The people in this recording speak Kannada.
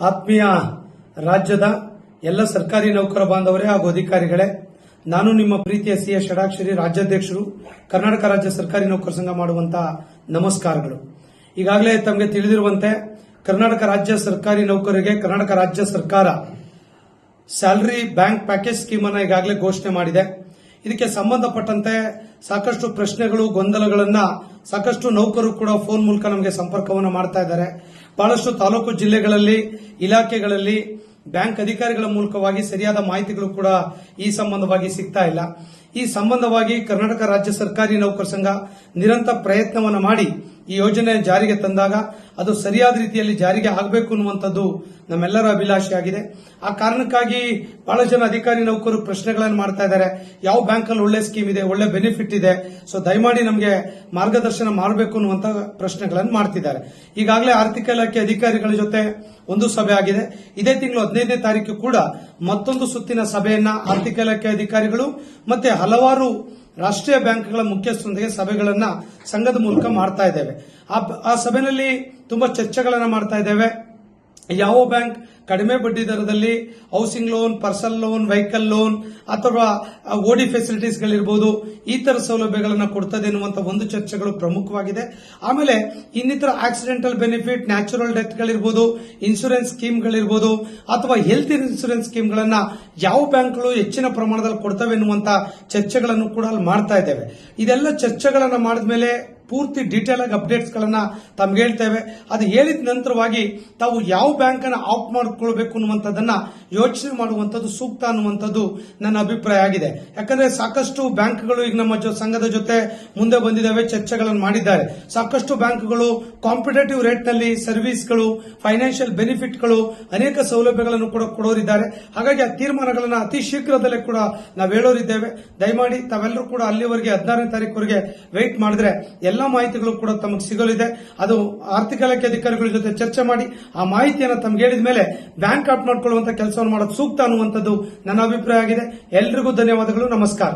ಆತ್ಮೀಯ ರಾಜ್ಯದ ಎಲ್ಲ ಸರ್ಕಾರಿ ನೌಕರ ಬಾಂಧವರೇ ಹಾಗೂ ಅಧಿಕಾರಿಗಳೇ, ನಾನು ನಿಮ್ಮ ಪ್ರೀತಿಯ ಸಿ ಎಸ್ ಷಡಾಕ್ಷರಿ ರಾಜ್ಯಾಧ್ಯಕ್ಷರು, ಕರ್ನಾಟಕ ರಾಜ್ಯ ಸರ್ಕಾರಿ ನೌಕರ ಸಂಘ ಮಾಡುವಂತಹ ನಮಸ್ಕಾರಗಳು. ಈಗಾಗಲೇ ತಮಗೆ ತಿಳಿದಿರುವಂತೆ, ಕರ್ನಾಟಕ ರಾಜ್ಯ ಸರ್ಕಾರಿ ನೌಕರರಿಗೆ ಕರ್ನಾಟಕ ರಾಜ್ಯ ಸರ್ಕಾರ ಸ್ಯಾಲರಿ ಬ್ಯಾಂಕ್ ಪ್ಯಾಕೇಜ್ ಸ್ಕೀಮ್ ಅನ್ನು ಈಗಾಗಲೇ ಘೋಷಣೆ ಮಾಡಿದೆ. ಇದಕ್ಕೆ ಸಂಬಂಧಪಟ್ಟಂತೆ ಸಾಕಷ್ಟು ಪ್ರಶ್ನೆಗಳು, ಗೊಂದಲಗಳನ್ನ ಸಾಕಷ್ಟು ನೌಕರರು ಕೂಡ ಫೋನ್ ಮೂಲಕ ನಮಗೆ ಸಂಪರ್ಕವನ್ನು ಮಾಡ್ತಾ ಇದ್ದಾರೆ. ಬಹಳಷ್ಟು ತಾಲೂಕು ಜಿಲ್ಲೆಗಳಲ್ಲಿ ಇಲಾಖೆಗಳಲ್ಲಿ ಬ್ಯಾಂಕ್ ಅಧಿಕಾರಿಗಳ ಮೂಲಕವಾಗಿ ಸರಿಯಾದ ಮಾಹಿತಿಗಳು ಕೂಡ ಈ ಸಂಬಂಧವಾಗಿ ಸಿಗ್ತಾ ಇಲ್ಲ. ಈ ಸಂಬಂಧವಾಗಿ ಕರ್ನಾಟಕ ರಾಜ್ಯ ಸರ್ಕಾರಿ ನೌಕರ ಸಂಘ ನಿರಂತರ ಪ್ರಯತ್ನವನ್ನು ಮಾಡಿ ಈ ಯೋಜನೆ ಜಾರಿಗೆ ತಂದಾಗ ಅದು ಸರಿಯಾದ ರೀತಿಯಲ್ಲಿ ಜಾರಿಗೆ ಆಗಬೇಕು ಅನ್ನುವಂಥದ್ದು ನಮ್ಮೆಲ್ಲರ ಅಭಿಲಾಷೆಯಾಗಿದೆ ಆ ಕಾರಣಕ್ಕಾಗಿ ಬಹಳ ಜನ ಅಧಿಕಾರಿ ನೌಕರರು ಪ್ರಶ್ನೆಗಳನ್ನು ಮಾಡ್ತಾ ಇದ್ದಾರೆ. ಯಾವ ಬ್ಯಾಂಕಲ್ಲಿ ಒಳ್ಳೆ ಸ್ಕೀಮ್ ಇದೆ, ಒಳ್ಳೆ ಬೆನಿಫಿಟ್ ಇದೆ? ಸೊ ದಯಮಾಡಿ ನಮಗೆ ಮಾರ್ಗದರ್ಶನ ಮಾಡಬೇಕು ಅನ್ನುವಂಥ ಪ್ರಶ್ನೆಗಳನ್ನು ಮಾಡ್ತಿದ್ದಾರೆ. ಈಗಾಗಲೇ ಆರ್ಥಿಕ ಇಲಾಖೆ ಅಧಿಕಾರಿಗಳ ಜೊತೆ ಒಂದು ಸಭೆ ಆಗಿದೆ. ಇದೇ ತಿಂಗಳು ಹದಿನೈದನೇ ತಾರೀಕು ಕೂಡ ಮತ್ತೊಂದು ಸುತ್ತಿನ ಸಭೆಯನ್ನ ಆರ್ಥಿಕ ಇಲಾಖೆ ಅಧಿಕಾರಿಗಳು ಮತ್ತೆ ಹಲವಾರು ರಾಷ್ಟ್ರೀಯ ಬ್ಯಾಂಕ್ಗಳ ಮುಖ್ಯಸ್ಥರೊಂದಿಗೆ ಸಭೆಗಳನ್ನ ಸಂಘದ ಮೂಲಕ ಮಾಡ್ತಾ ಇದ್ದೇವೆ. ಆ ಆ ಸಭೆಯಲ್ಲಿ ತುಂಬಾ ಚರ್ಚೆಗಳನ್ನ ಮಾಡ್ತಾ ಇದ್ದೇವೆ. ಯಾವ ಬ್ಯಾಂಕ್ ಕಡಿಮೆ ಬಡ್ಡಿ ದರದಲ್ಲಿ housing loan personal loan vehicle loan ಅಥವಾ ಓಡಿ ಫೆಸಿಲಿಟೀಸ್ಗಳಿರ್ಬೋದು ಈ ತರ ಸೌಲಭ್ಯಗಳನ್ನು ಕೊಡ್ತದೆ ಎನ್ನುವಂಥ ಒಂದು ಚರ್ಚೆಗಳು ಪ್ರಮುಖವಾಗಿದೆ. ಆಮೇಲೆ ಇನ್ನಿತರ ಆಕ್ಸಿಡೆಂಟಲ್ ಬೆನಿಫಿಟ್ ನ್ಯಾಚುರಲ್ ಡೆತ್ಗಳಿರ್ಬೋದು ಇನ್ಶೂರೆನ್ಸ್ ಸ್ಕೀಮ್ಗಳಿರ್ಬೋದು ಅಥವಾ ಹೆಲ್ತ್ ಇನ್ಶೂರೆನ್ಸ್ ಸ್ಕೀಮ್ಗಳನ್ನ ಯಾವ ಬ್ಯಾಂಕ್ಗಳು ಹೆಚ್ಚಿನ ಪ್ರಮಾಣದಲ್ಲಿ ಕೊಡ್ತವೆ ಎನ್ನುವಂಥ ಚರ್ಚೆಗಳನ್ನು ಕೂಡ ಅಲ್ಲಿ ಮಾಡ್ತಾ ಇದ್ದೇವೆ. ಇದೆಲ್ಲ ಚರ್ಚೆಗಳನ್ನು ಮಾಡಿದ ಮೇಲೆ ಪೂರ್ತಿ ಡೀಟೇಲ್ ಆಗಿ ಅಪ್ಡೇಟ್ಸ್ ಗಳನ್ನ ತಮ್ಗೆ ಹೇಳ್ತೇವೆ. ಅದು ಹೇಳಿದ ನಂತರವಾಗಿ ತಾವು ಯಾವ ಬ್ಯಾಂಕ್ ಅನ್ನ ಆಫ್ ಮಾಡ್ಕೊಳ್ಬೇಕು ಅನ್ನುವಂಥದ್ದನ್ನ ಯೋಚನೆ ಮಾಡುವಂಥದ್ದು ಸೂಕ್ತ ಅನ್ನುವಂಥದ್ದು ನನ್ನ ಅಭಿಪ್ರಾಯ ಆಗಿದೆ. ಯಾಕಂದ್ರೆ ಸಾಕಷ್ಟು ಬ್ಯಾಂಕ್ಗಳು ಈಗ ನಮ್ಮ ಸಂಘದ ಜೊತೆ ಮುಂದೆ ಬಂದಿದ್ದಾವೆ, ಚರ್ಚೆಗಳನ್ನು ಮಾಡಿದ್ದಾರೆ. ಸಾಕಷ್ಟು ಬ್ಯಾಂಕ್ಗಳು ಕಾಂಪಿಟೇಟಿವ್ ರೇಟ್ನಲ್ಲಿ ಸರ್ವಿಸ್ಗಳು ಫೈನಾನ್ಷಿಯಲ್ ಬೆನಿಫಿಟ್ಗಳು ಅನೇಕ ಸೌಲಭ್ಯಗಳನ್ನು ಕೂಡ ಕೊಡೋರಿದ್ದಾರೆ. ಹಾಗಾಗಿ ಆ ತೀರ್ಮಾನಗಳನ್ನ ಅತಿ ಶೀಘ್ರದಲ್ಲೇ ಕೂಡ ನಾವು ಹೇಳೋರಿದ್ದೇವೆ. ದಯಮಾಡಿ ತಾವೆಲ್ಲರೂ ಕೂಡ ಅಲ್ಲಿವರೆಗೆ ಹದಿನಾರನೇ ತಾರೀಕುವರೆಗೆ ವೆಯ್ಟ್ ಮಾಡಿದ್ರೆ ಎಲ್ಲಾ ಮಾಹಿತಿಗಳು ಕೂಡ ತಮಗೆ ಸಿಗಲಿದೆ. ಅದು ಆರ್ಥಿಕ ಇಲಾಖೆ ಅಧಿಕಾರಿಗಳ ಜೊತೆ ಚರ್ಚೆ ಮಾಡಿ ಆ ಮಾಹಿತಿಯನ್ನು ತಮ್ಗೆ ಹೇಳಿದ ಮೇಲೆ ಬ್ಯಾಂಕ್ ಆಫ್ ಮಾಡ್ಕೊಳ್ಳುವಂತ ಕೆಲಸವನ್ನು ಮಾಡೋದು ಸೂಕ್ತ ಅನ್ನುವಂಥದ್ದು ನನ್ನ ಅಭಿಪ್ರಾಯ ಆಗಿದೆ. ಎಲ್ರಿಗೂ ಧನ್ಯವಾದಗಳು. ನಮಸ್ಕಾರ.